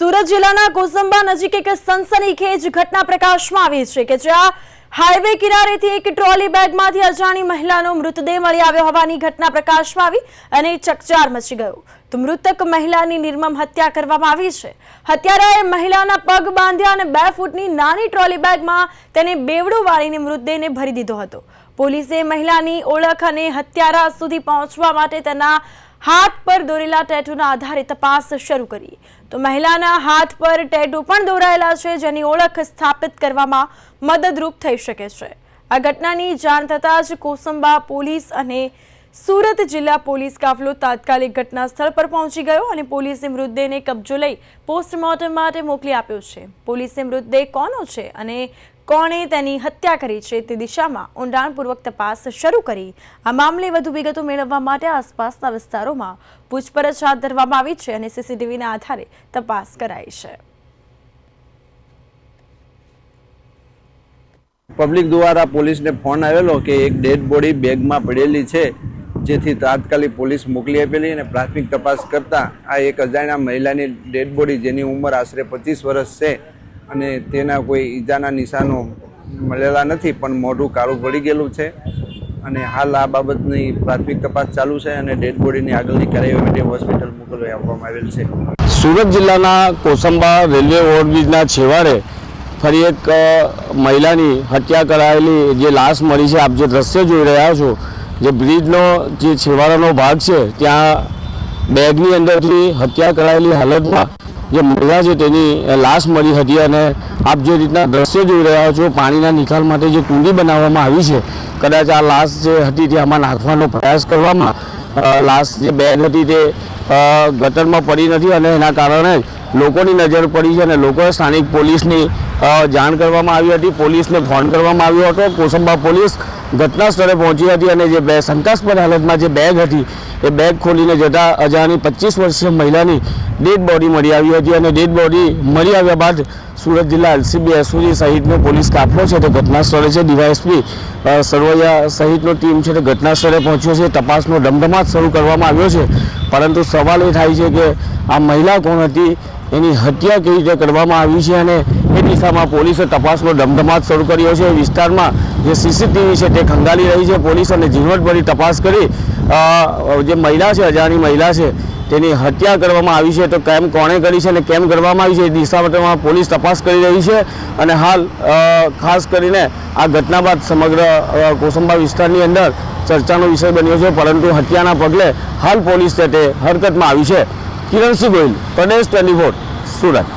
સુરત જિલ્લાના કોસંબા નજીક એક સનસનીખેજ ઘટના પ્રકાશમાં આવી છે કે જ્યાં હાઈવે કિનારેથી એક ટ્રોલી બેગમાંથી અજાણી મહિલાનો મૃતદેહ મળી આવ્યો હોવાની ઘટના પ્રકાશમાં આવી અને ચકચાર મચી ગયો. તો મૃતક મહિલાની નિર્મમ હત્યા કરવામાં આવી છે. હત્યારાએ મહિલાના પગ બાંધ્યા અને બે ફૂટની નાની ટ્રોલી બેગમાં તેને બેવડું વાળીને મૃતદેહને ભરી દીધો હતો. પોલીસે મહિલાની ઓળખ અને હત્યારા સુધી પહોંચવા માટે તેના હાથ પર દોરેલા ટેટુના આધારે તપાસ શરૂ કરી. તો મહિલાના હાથ પર ટેટુ પણ દોરાયેલા છે, જેની ઓળખ સ્થાપિત કરવામાં મદદરૂપ થઈ શકે છે. આ ઘટનાની જાણ થતાં જ કોસંબા પોલીસ અને સુરત જિલ્લા પોલીસ કાફલો તાત્કાલિક ઘટના સ્થળ પર પહોંચી ગયો અને પોલીસે મૃતદેહને કબજો લઈ પોસ્ટમોર્ટમ માટે મોકલી આપ્યો છે. પોલીસે મૃતદેહ કોનો છે અને કોણે તેની હત્યા કરી છે તે દિશામાં ઊંડાણપૂર્વક તપાસ શરૂ કરી. આ મામલે વધુ વિગતો મેળવવા માટે આસપાસના વિસ્તારોમાં પૂછપરછ હાથ ધરવામાં આવી છે અને સીસીટીવીના આધારે તપાસ કરાઈ છે. પબ્લિક દ્વારા પોલીસને ફોન આવેલો કે એક ડેડ બોડી બેગમાં પડેલી છે. જેથી તાત્કાલિક પોલીસ મોકલી આપેલી અને પ્રાથમિક તપાસ કરતા આ એક અજાણ્યા મહિલાની ડેડ બોડી જેની ઉંમર આશરે પચીસ વર્ષ છે અને તેના કોઈ ઈજાના નિશાનો મળેલા નથી, પણ મોઢું કાળું પડી ગયેલું છે અને હાલ આ બાબતની પ્રાથમિક તપાસ ચાલુ છે અને ડેડ બોડીની આગળની કાર્યવાહી માટે હોસ્પિટલ મોકલવા આપવામાં આવેલ છે. સુરત જિલ્લાના કોસંબા રેલવે ઓવરબ્રિજના છેવાડે ફરી એક મહિલાની હત્યા કરાયેલી જે લાશ મળી છે, આપ જે દ્રશ્ય જોઈ રહ્યા છો જે બ્રિજનો જે છેવાડાનો ભાગ છે, ત્યાં બેગની અંદરથી હત્યા કરાયેલી હાલતમાં જે મહિલા છે તેની લાશ મળી હતી અને આપ જે રીતના દ્રશ્ય જોઈ રહ્યા છો, પાણીના નિકાલ માટે જે કુંડી બનાવવામાં આવી છે, કદાચ આ લાશ જે હતી તે આમાં નાખવાનો પ્રયાસ કરવામાં લાશ જે બેગ હતી તે ગટરમાં પડી નથી અને એના કારણે લોકોની નજર પડી છે અને લોકોએ સ્થાનિક પોલીસની જાણ કરવામાં આવી હતી. પોલીસને ફોન કરવામાં આવ્યો હતો. કોસંબા પોલીસ ઘટના સ્થળે પહોંચી હતી અને જે બે શંકાસ્પદ હાલતમાં જે બેગ હતી, એ બેગ ખોલીને જતા અજાણી પચીસ વર્ષીય મહિલાની ડેડ બોડી મળી આવી હતી અને ડેડ બોડી મળી આવ્યા બાદ સુરત જિલ્લા એલસીબી એસઓજી સહિતનો પોલીસ કાફલો છે. તે ઘટના સ્થળે છે ડીવાયએસપી સરવૈયા સહિતનો ટીમ છે. તે ઘટના સ્થળે પહોંચ્યો છે. તપાસનો ધમધમાટ શરૂ કરવામાં આવ્યો છે. પરંતુ સવાલ એ થાય છે કે આ મહિલા કોણ હતી? એની હત્યા કેવી રીતે કરવામાં આવી છે અને એ દિશામાં પોલીસે તપાસનો ધમધમાટ શરૂ કર્યો છે. વિસ્તારમાં જે સીસીટીવી છે તે ખંગાલી રહી છે. પોલીસ અને ઝીણવટભરી તપાસ કરી જે મહિલા છે, અજાણી મહિલા છે, તેની હત્યા કરવામાં આવી છે. તો કેમ, કોણે કરી છે અને કેમ કરવામાં આવી છે? એ દિશામાં પોલીસ તપાસ કરી રહી છે અને હાલ ખાસ કરીને આ ઘટના બાદ સમગ્ર કોસંબા વિસ્તારની અંદર ચર્ચાનો વિષય બન્યો છે. પરંતુ હત્યાના પગલે હાલ પોલીસ તે હરકતમાં આવી છે. કિરણસિંહ ગોહિલ પ્રદેશ ટ્વેન્ટી સુરત